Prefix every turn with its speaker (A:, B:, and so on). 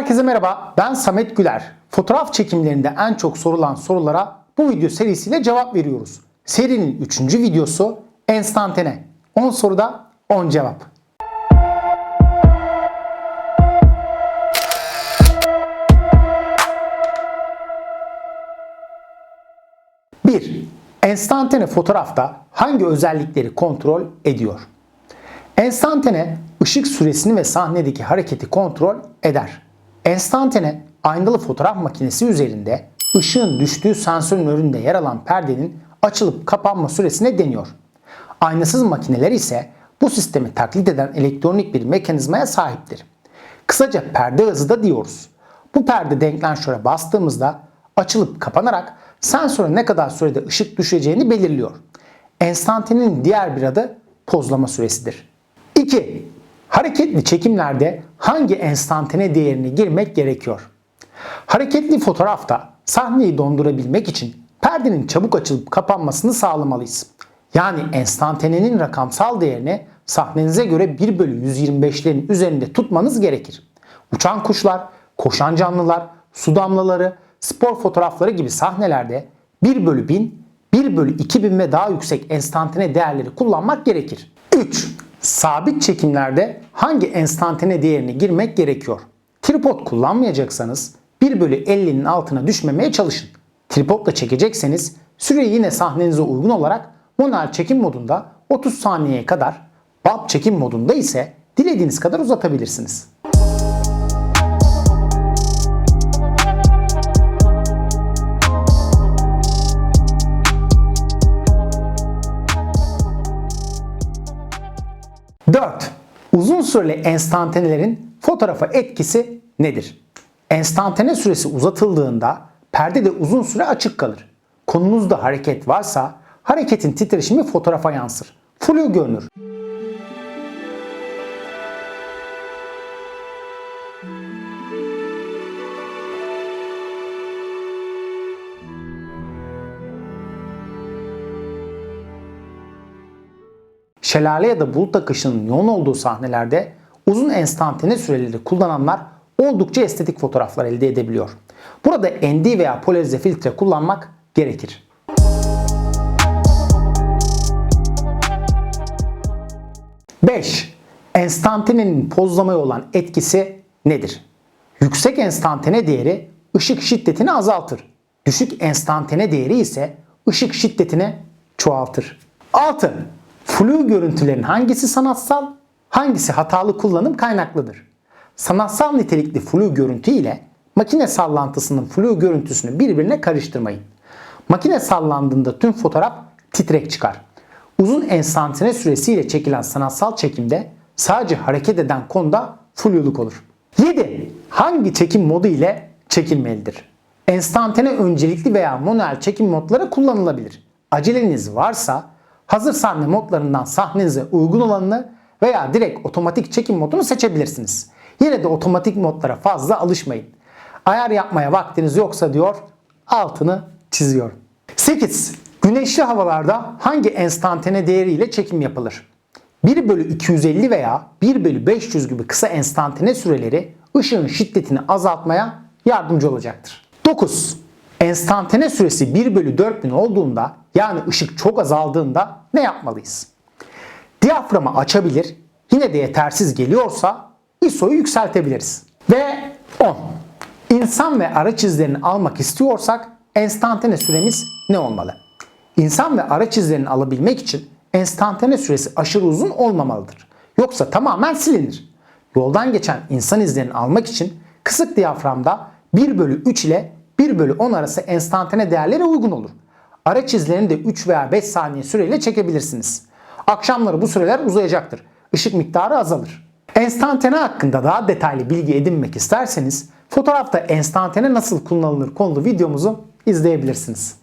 A: Herkese merhaba, ben Samet Güler. Fotoğraf çekimlerinde en çok sorulan sorulara bu video serisiyle cevap veriyoruz. Serinin 3. videosu enstantane. 10 soruda 10 cevap. Bir, Enstantane fotoğrafta hangi özellikleri kontrol ediyor? Enstantane ışık süresini ve sahnedeki hareketi kontrol eder. Enstantane aynalı fotoğraf makinesi üzerinde ışığın düştüğü sensörün önünde yer alan perdenin açılıp kapanma süresine deniyor. Aynasız makineler ise bu sistemi taklit eden elektronik bir mekanizmaya sahiptir. Kısaca perde hızı da diyoruz. Bu perde denklenşöre bastığımızda açılıp kapanarak sensöre ne kadar sürede ışık düşeceğini belirliyor. Enstantanenin diğer bir adı pozlama süresidir. 2. Hareketli çekimlerde hangi enstantane değerini girmek gerekiyor? Hareketli fotoğrafta sahneyi dondurabilmek için perdenin çabuk açılıp kapanmasını sağlamalıyız. Yani enstantanenin rakamsal değerini sahnenize göre 1 bölü 125'lerin üzerinde tutmanız gerekir. Uçan kuşlar, koşan canlılar, su damlaları, spor fotoğrafları gibi sahnelerde 1 bölü 1000, 1 bölü 2000 ve daha yüksek enstantane değerleri kullanmak gerekir. 3. Sabit çekimlerde hangi enstantane değerini girmek gerekiyor? Tripod kullanmayacaksanız 1 bölü 50'nin altına düşmemeye çalışın. Tripodla çekecekseniz süreyi yine sahnenize uygun olarak manuel çekim modunda 30 saniyeye kadar, bulb çekim modunda ise dilediğiniz kadar uzatabilirsiniz. Dört, Uzun süreli enstantanelerin fotoğrafa etkisi nedir? Enstantane süresi uzatıldığında perde de uzun süre açık kalır. Konunuzda hareket varsa hareketin titreşimi fotoğrafa yansır. Flu görünür. Şelale ya da bulut akışının yoğun olduğu sahnelerde uzun enstantane süreleri kullananlar oldukça estetik fotoğraflar elde edebiliyor. Burada ND veya polarize filtre kullanmak gerekir. Beş, Enstantanenin pozlamaya olan etkisi nedir? Yüksek enstantane değeri ışık şiddetini azaltır. Düşük enstantane değeri ise ışık şiddetini çoğaltır. 6. Flu görüntülerin hangisi sanatsal, hangisi hatalı kullanım kaynaklıdır? Sanatsal nitelikli flu görüntü ile makine sallantısının flu görüntüsünü birbirine karıştırmayın. Makine sallandığında tüm fotoğraf titrek çıkar. Uzun enstantane süresiyle çekilen sanatsal çekimde sadece hareket eden konuda fluluk olur. 7. Hangi çekim modu ile çekilmelidir? Enstantane öncelikli veya manuel çekim modları kullanılabilir. Aceleniz varsa hazır sahne modlarından sahnenize uygun olanını veya direkt otomatik çekim modunu seçebilirsiniz. Yine de otomatik modlara fazla alışmayın. Ayar yapmaya vaktiniz yoksa diyor altını çiziyorum. 8. Güneşli havalarda hangi enstantane değeriyle çekim yapılır? 1 bölü 250 veya 1 bölü 500 gibi kısa enstantane süreleri ışığın şiddetini azaltmaya yardımcı olacaktır. 9. Enstantane süresi 1 bölü 4000 olduğunda yani ışık çok azaldığında ne yapmalıyız? Diyaframı açabilir, yine de yetersiz geliyorsa ISO'yu yükseltebiliriz. Ve 10. İnsan ve araç izlerini almak istiyorsak enstantane süremiz ne olmalı? İnsan ve araç izlerini alabilmek için enstantane süresi aşırı uzun olmamalıdır. Yoksa tamamen silinir. Yoldan geçen insan izlerini almak için kısık diyaframda 1 bölü 3 ile 1 bölü 10 arası enstantane değerlere uygun olur. Araç izlerini de 3 veya 5 saniye süreyle çekebilirsiniz. Akşamları bu süreler uzayacaktır. Işık miktarı azalır. Enstantane hakkında daha detaylı bilgi edinmek isterseniz fotoğrafta enstantane nasıl kullanılır konulu videomuzu izleyebilirsiniz.